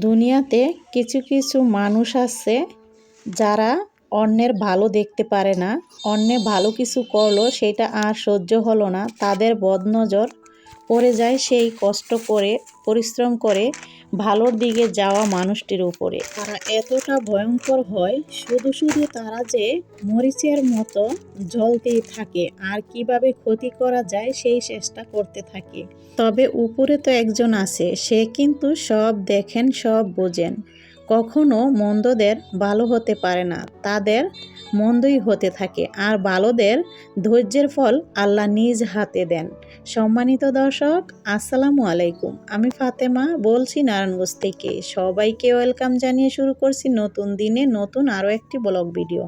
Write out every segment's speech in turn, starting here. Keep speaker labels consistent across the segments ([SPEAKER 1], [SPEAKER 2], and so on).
[SPEAKER 1] দুনিয়াতে কিছু কিছু মানুষ আছে যারা অন্যের ভালো দেখতে পারে না, অন্যে ভালো কিছু করল, সেটা আর সহ্য হলো না, তাদের বদনজর পড়ে যায় সেই কষ্ট করে, পরিশ্রম করে ভালোর দিকে যাওয়া মানুষটির উপরে। তারা এতটা ভয়ঙ্কর হয়, শুধু শুধু তারা যে মরিচের মতো জ্বলতেই থাকে, আর কীভাবে ক্ষতি করা যায় সেই চেষ্টা করতে থাকে। তবে উপরে তো একজন আছে, সে কিন্তু সব দেখেন, সব বোঝেন। কখনো মন্দদের ভালো হতে পারে না। তাদের মন্দই হতে থাকে আর ভালোদের ধৈর্যের ফল আল্লাহ নিজ হাতে দেন। সম্মানিত দর্শক, আসসালামু আলাইকুম। আমি ফাতেমা বলছি নারায়ণগঞ্জ থেকে। সবাইকে ওয়েলকাম জানিয়ে শুরু করছি নতুন দিনে নতুন আরও একটি ব্লগ ভিডিও।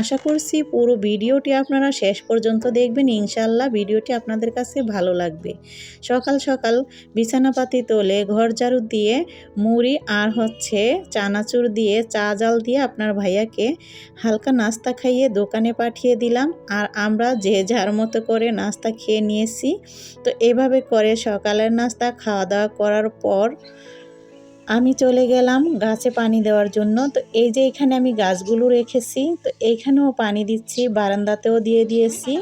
[SPEAKER 1] আশা করছি পুরো ভিডিওটি আপনারা শেষ পর্যন্ত দেখবেন। ইনশাল্লাহ ভিডিওটি আপনাদের কাছে ভালো লাগবে। সকাল সকাল বিছানাপাতি তোলে ঘর ঝাড়ু দিয়ে মুড়ি আর হচ্ছে চানাচুর দিয়ে, চা জাল দিয়ে আপনার ভাইয়াকে হালকা নাস্তা খাইয়ে দোকানে পাঠিয়ে দিলাম। আর আমরা যে যার মতো করে নাস্তা খেয়ে নিয়েছি। তো এভাবে করে সকালের নাস্তা খাওয়া দাওয়া করার পর আমি চলে গেলাম গাছে পানি দেওয়ার জন্য। তো এই যে এখানে আমি গাছগুলো রেখেছি, তো এইখানেও পানি দিচ্ছি, বারান্দাতেও দিয়ে দিয়েছি।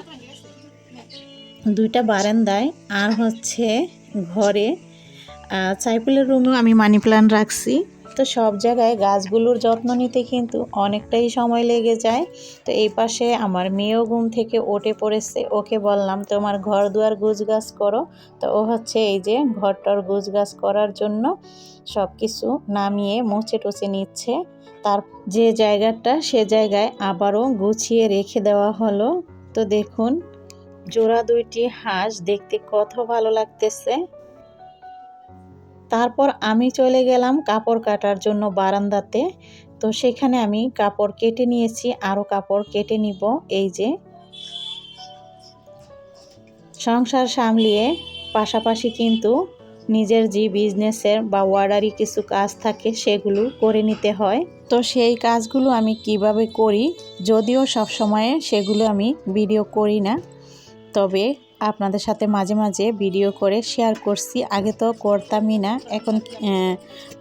[SPEAKER 1] দুইটা বারান্দায় আর হচ্ছে ঘরে সাইফুলের রুমেও আমি মানি প্ল্যান্ট রাখছি। তো সব জায়গায় গাছগুলোর যত্ন নিতে কিন্তু অনেকটাই সময় লেগে যায়। তো এই পাশে আমার মেয়েও ঘুম থেকে ওঠে পড়েছে। ওকে বললাম, তোমার ঘর দুয়ার গুছ করো। তো ও হচ্ছে এই যে ঘরটার গুছ গাছ করার জন্য সব কিছু নামিয়ে মুছে টুচে নিচ্ছে। তার যে জায়গাটা, সে জায়গায় আবারও গুছিয়ে রেখে দেওয়া হলো। তো দেখুন, জোড়া দুইটি হাঁস দেখতে কত ভালো লাগতেছে। তারপর আমি চলে গেলাম কাপড় কাটার জন্য বারান্দাতে। তো সেখানে আমি কাপড় কেটে নিয়েছি আরও কাপড় কেটে নিব, এই যে। সংসার সামলিয়ে পাশাপাশি কিন্তু নিজের যে বিজনেসের বা ওয়ার্ডারি কিছু কাজ থাকে সেগুলো করে নিতে হয়। তো সেই কাজগুলো আমি কীভাবে করি, যদিও সব সময়ে সেগুলো আমি ভিডিও করি না, তবে আপনাদের সাথে মাঝে মাঝে ভিডিও করে শেয়ার করছি। আগে তো করতামই না, এখন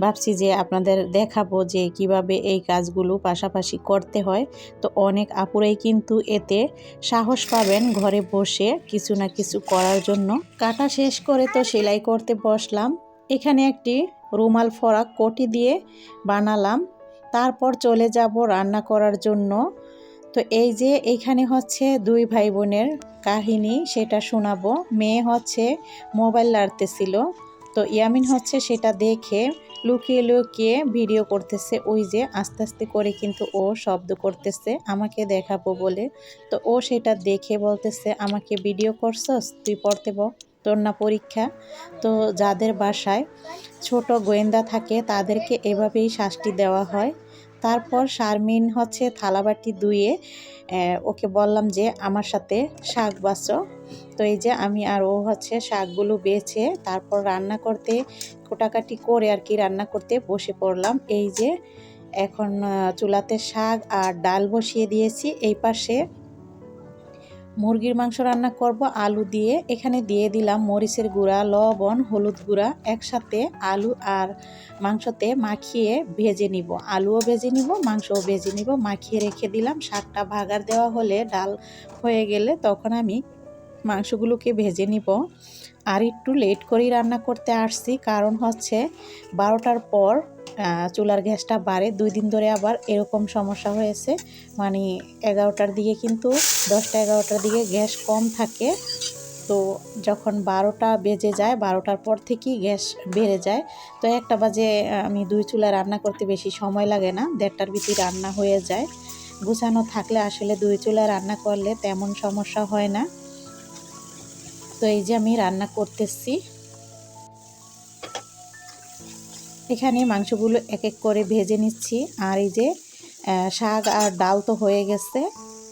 [SPEAKER 1] ভাবছি যে আপনাদের দেখাবো যে কীভাবে এই কাজগুলো পাশাপাশি করতে হয়। তো অনেক আপুরাই কিন্তু এতে সাহস পাবেন ঘরে বসে কিছু না কিছু করার জন্য। কাটা শেষ করে তো সেলাই করতে বসলাম। এখানে একটি রুমাল ফরাক কোটি দিয়ে বানালাম। তারপর চলে যাব রান্না করার জন্য। তো এই যে এইখানে হচ্ছে দুই ভাই বোনের কাহিনী, সেটা শোনাবো। মেয়ে হচ্ছে মোবাইল লাড়তেছিল তো ইয়ামিন হচ্ছে সেটা দেখে লুকিয়ে লুকিয়ে ভিডিও করতেছে। ওই যে আস্তে আস্তে করে কিন্তু ও শব্দ করতেছে, আমাকে দেখাবো বলে। তো ও সেটা দেখে বলতেছে, আমাকে ভিডিও করছস? তুই পড়তে তোর না পরীক্ষা? তো যাদের বাসায় ছোট গোয়েন্দা থাকে, তাদেরকে এভাবেই শাস্তি দেওয়া হয়। তারপর শারমিন হচ্ছে থালাবাটি ধুয়ে ওকে বললাম যে আমার সাথে শাক বাছো তো এই যে আমি আর ও হচ্ছে শাকগুলো বেছে তারপর রান্না করতে, কোটাকাটি করে আর কি রান্না করতে বসে পড়লাম। এই যে এখন চুলাতে শাক আর ডাল বসিয়ে দিয়েছি। এই পাশে মুরগির মাংস রান্না করব, আলু দিয়ে। এখানে দিয়ে দিলাম মরিচের গুঁড়া, লবণ, হলুদ গুঁড়া। একসাথে আলু আর মাংসতে মাখিয়ে ভেজে নিব। আলুও ভেজে নিব, মাংসও ভেজে নিব। মাখিয়ে রেখে দিলাম। শাকটা ভাগার দেওয়া হলে ডাল হয়ে গেলে তখন আমি মাংসগুলোকে ভেজে নিব। আর একটু লেট করেই রান্না করতে আসছি। কারণ হচ্ছে বারোটার পর চুলার গ্যাসটা বাড়ে। দুই দিন ধরে আবার এরকম সমস্যা হয়েছে। মানে এগারোটার দিকে কিন্তু, দশটা এগারোটার দিকে গ্যাস কম থাকে। তো যখন বারোটা বেজে যায়, বারোটার পর থেকেই গ্যাস বেড়ে যায়। তো একটা বাজে আমি দুই চুলা রান্না করতে বেশি সময় লাগে না। দেড়টার ভিতরে রান্না হয়ে যায়। গুছানো থাকলে আসলে দুই চুলা রান্না করলে তেমন সমস্যা হয় না। তো এই যে আমি রান্না করতেছি। এখানে মাংসগুলো এক এক করে ভেজে নিচ্ছি। আর এই যে শাক আর ডাল তো হয়ে গেছে।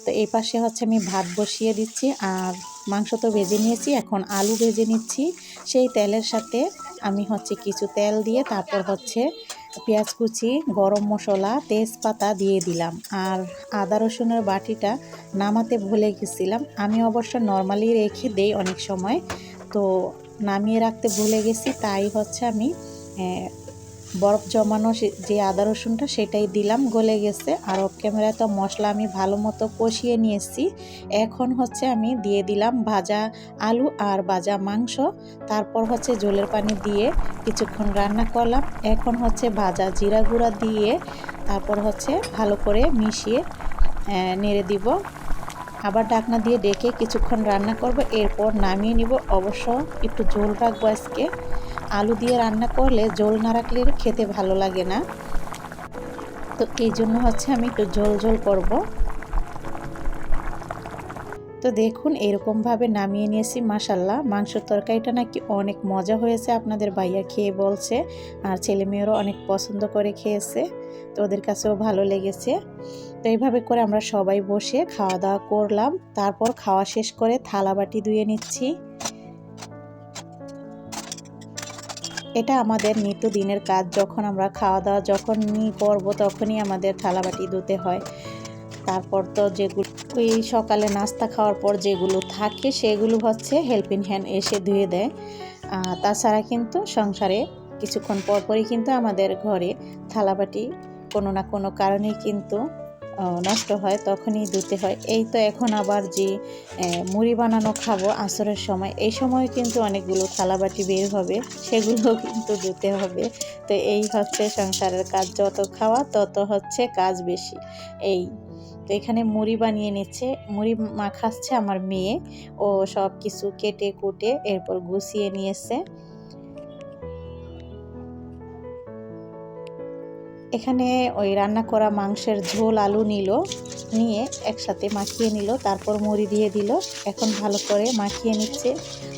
[SPEAKER 1] তো এই পাশে হচ্ছে আমি ভাত বসিয়ে দিচ্ছি। আর মাংস তো ভেজে নিয়েছি, এখন আলু ভেজে নিচ্ছি। সেই তেলের সাথে আমি হচ্ছে কিছু তেল দিয়ে তারপর হচ্ছে পেঁয়াজ কুচি, গরম মশলা, তেজপাতা দিয়ে দিলাম। আর আদা রসুনের বাটিটা নামাতে ভুলে গেছিলাম। আমি অবশ্য নর্মালি রেখে দেই অনেক সময়। তো নামিয়ে রাখতে ভুলে গেছি। তাই হচ্ছে আমি বরফ জমানো যে আদা রসুনটা সেটাই দিলাম, গলে গেছে। আর অফ ক্যামেরায় তো মশলা আমি ভালো মতো কষিয়ে নিয়েছি। এখন হচ্ছে আমি দিয়ে দিলাম ভাজা আলু আর ভাজা মাংস। তারপর হচ্ছে জলের পানি দিয়ে কিছুক্ষণ রান্না করলাম। এখন হচ্ছে ভাজা জিরা গুঁড়া দিয়ে তারপর হচ্ছে ভালো করে মিশিয়ে নেড়ে দিব। আবার ঢাকনা দিয়ে ডেকে কিছুক্ষণ রান্না করব। এরপর নামিয়ে নিব। অবশ্য একটু ঝোল রাখব আজকে। আলু দিয়ে রান্না করলে ঝোল না রাখলে খেতে ভালো লাগে না। তো এই জন্য হচ্ছে আমি একটু ঝোল ঝোল করব। তো দেখুন, এরকমভাবে নামিয়ে নিয়েছি মাসাল্লাহ মাংসের তরকারিটা নাকি অনেক মজা হয়েছে আপনাদের ভাইয়া খেয়ে বলছে, আর ছেলে মেয়েরও অনেক পছন্দ করে খেয়েছে, তো ওদের কাছেও ভালো লেগেছে। তো এইভাবে করে আমরা সবাই বসে খাওয়া দাওয়া করলাম, তারপর খাওয়া শেষ করে থালা বাটি ধুয়ে নিচ্ছি। এটা আমাদের নিত্যদিনের কাজ, যখন আমরা খাওয়া দাওয়া যখনই করব তখনই আমাদের থালা বাটি ধুতে হয়। তারপর তো যেগুলো ওই সকালে নাস্তা খাওয়ার পর যেগুলো থাকে সেগুলো হচ্ছে হেল্পিং হ্যান্ড এসে ধুয়ে দেয়। তাছাড়া কিন্তু সংসারে কিছুক্ষণ পর পরই কিন্তু আমাদের ঘরে থালাবাটি কোনো না কোনো কারণেই কিন্তু নষ্ট হয়, তখনই ধুতে হয়। এই তো এখন আবার যে মুড়ি বানানো খাব আসরের সময়, এই সময় কিন্তু অনেকগুলো থালাবাটি বের হবে সেগুলো কিন্তু ধুতে হবে। তো এই হচ্ছে সংসারের কাজ, যত খাওয়া তত হচ্ছে কাজ বেশি। এই, তো এখানে মুড়ি বানিয়ে নিচ্ছে, মুড়ি মাখাচ্ছে আমার মেয়ে, ও সব কিছু কেটে কুটে এরপর গুছিয়ে নিয়েছে। এখানে ওই রান্না করা মাংসের ঝোল আলু নিল, নিয়ে একসাথে মাখিয়ে নিল, তারপর মুড়ি দিয়ে দিল। এখন ভালো করে মাখিয়ে নিচ্ছে।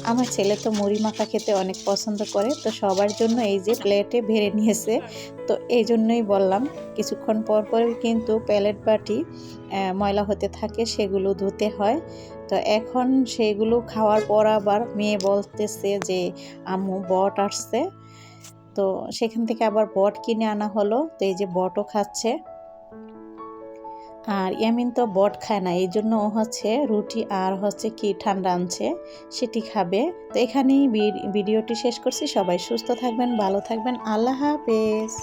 [SPEAKER 1] আমার ছেলে তো মুড়ি মাখা খেতে অনেক পছন্দ করে, তো সবার জন্য এই যে প্লেটে ভেড়ে নিয়েছে। তো এই জন্যই বললাম, কিছুক্ষণ পর পর কিন্তু প্যালেট বাটি ময়লা হতে থাকে, সেগুলো ধুতে হয়। তো এখন সেগুলো খাওয়ার পর আবার মেয়ে বলতেছে যে, আম্মু, বট আসছে। তো সেখান থেকে আবার বট কিনে আনা হলো। তো এই যে বটও খাচ্ছে। আর ইয়ামিন তো বট খায় না, এই জন্য ও হচ্ছে রুটি আর হচ্ছে কি ঠান্ডা আনছে, সেটি খাবে। তো এখানেই ভিডিওটি শেষ করছি। সবাই সুস্থ থাকবেন, ভালো থাকবেন। আল্লাহ হাফেজ।